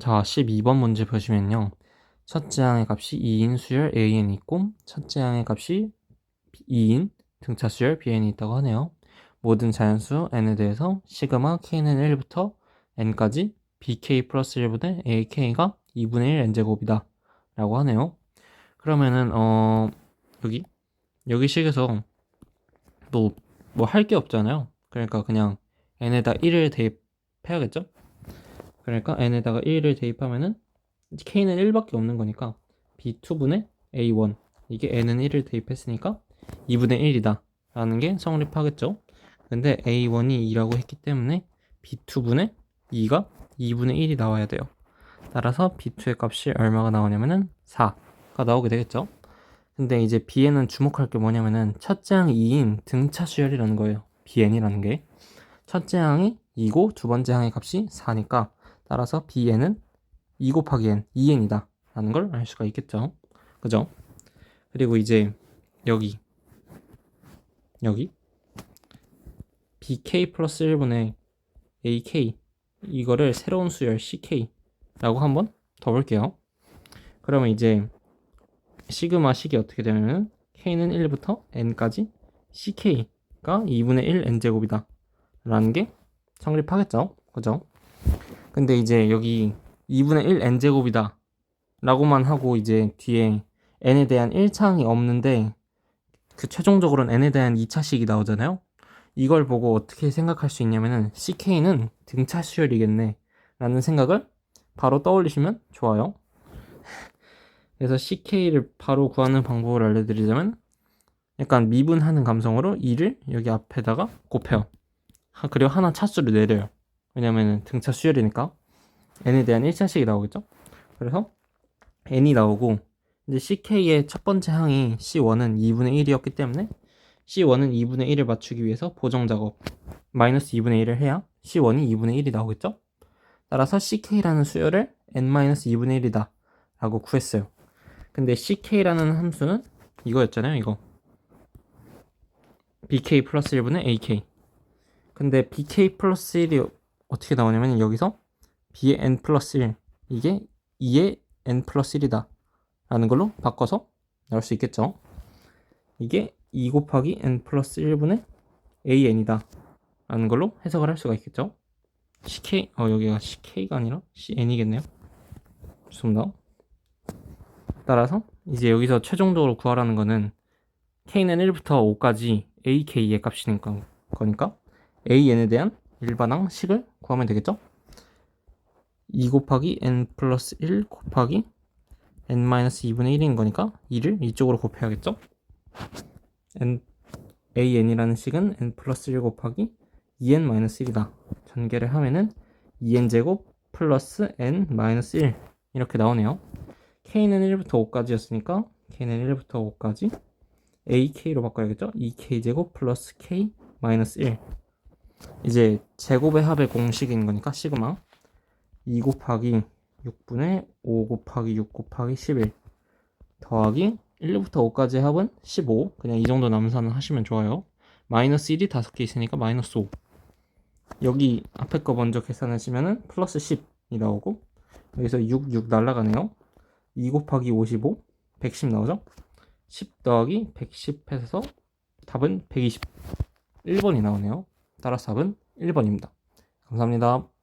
자, 12번 문제 보시면요. 첫째 항의 값이 2인 수열 AN이 있고, 첫째 항의 값이 2인 등차 수열 BN이 있다고 하네요. 모든 자연수 n에 대해서 시그마 k는 1부터 n까지 bk 플러스 1분의 ak가 2분의 1 n제곱이다. 라고 하네요. 그러면은, 어, 여기, 여기 식에서 또 뭐 할 게 없잖아요. 그러니까 그냥 n에다 1을 대입해야겠죠? 그러니까 n에다가 1을 대입하면은 k는 1밖에 없는 거니까 b2분의 a1 이게 n은 1을 대입했으니까 2분의 1이다. 라는 게 성립하겠죠. 근데 a1이 2라고 했기 때문에 b2분의 2가 2분의 1이 나와야 돼요. 따라서 b2의 값이 얼마가 나오냐면은 4가 나오게 되겠죠. 근데 이제 bn은 주목할 게 뭐냐면은 첫째 항 2인 등차 수열이라는 거예요. Bn이라는 게. 첫째 항이 2고 두 번째 항의 값이 4니까 따라서 bn은 2 곱하기 n, 2n이다 라는 걸 알 수가 있겠죠 그죠? 그리고 이제 여기 여기 bk 플러스 1분의 ak 이거를 새로운 수열 ck라고 한번 더 볼게요 그러면 이제 시그마 식이 어떻게 되냐면 k는 1부터 n까지 ck가 2분의 1 n제곱이다 라는 게 성립하겠죠 그죠? 근데 이제 여기 2분의 1 n제곱이다 라고만 하고 이제 뒤에 n에 대한 1차항이 없는데 그 최종적으로는 n에 대한 2차식이 나오잖아요? 이걸 보고 어떻게 생각할 수 있냐면은 ck는 등차 수열이겠네 라는 생각을 바로 떠올리시면 좋아요. 그래서 ck를 바로 구하는 방법을 알려드리자면 약간 미분하는 감성으로 2를 여기 앞에다가 곱해요. 하- 그리고 하나 차수를 내려요 왜냐면은 등차 수열이니까. N에 대한 1차식이 나오겠죠? 그래서 n이 나오고 이제 ck의 첫 번째 항이 c1은 2분의 1이었기 때문에 c1은 2분의 1을 맞추기 위해서 보정 작업 마이너스 2분의 1을 해야 c1이 2분의 1이 나오겠죠? 따라서 ck라는 수열을 n-2분의 1이다 라고 구했어요. 근데 ck라는 함수는 이거였잖아요 이거. Bk 플러스 1분의 ak 근데 bk 플러스 1이 어떻게 나오냐면 여기서 b의 n 플러스 1 이게 2의 n 플러스 1이다 라는 걸로 바꿔서 나올 수 있겠죠. 이게 2 곱하기 n 플러스 1분의 an이다 라는 걸로 해석을 할 수가 있겠죠. ck 어 여기가 ck가 아니라 cn이겠네요. 죄송합니다. 따라서 이제 여기서 최종적으로 구하라는 거는 k는 1부터 5까지 ak의 값이니까 거니까 an에 대한 일반항 식을 구하면 되겠죠? 2 곱하기 n 플러스 1 곱하기 n 마이너스 2분의 1인 거니까 2를 이쪽으로 곱해야겠죠? n an이라는 식은 n 플러스 1 곱하기 2n 마이너스 1이다. 전개를 하면은 2n 제곱 플러스 n 마이너스 1 이렇게 나오네요. k는 1부터 5까지였으니까 k는 1부터 5까지 ak로 바꿔야겠죠? 2k 제곱 플러스 k 마이너스 1 이제 제곱의 합의 공식인 거니까 시그마 2 곱하기 6분의 5 곱하기 6 곱하기 11 더하기 1부터 5까지 합은 15 그냥 이 정도 남산을 하시면 좋아요. 마이너스 1이 5개 있으니까 마이너스 5 여기 앞에 거 먼저 계산하시면은 플러스 10이 나오고 여기서 6, 6 날라가네요. 2 곱하기 55 110 나오죠? 10 더하기 110 해서 답은 120 1번이 나오네요 따라서 답은 1번입니다. 감사합니다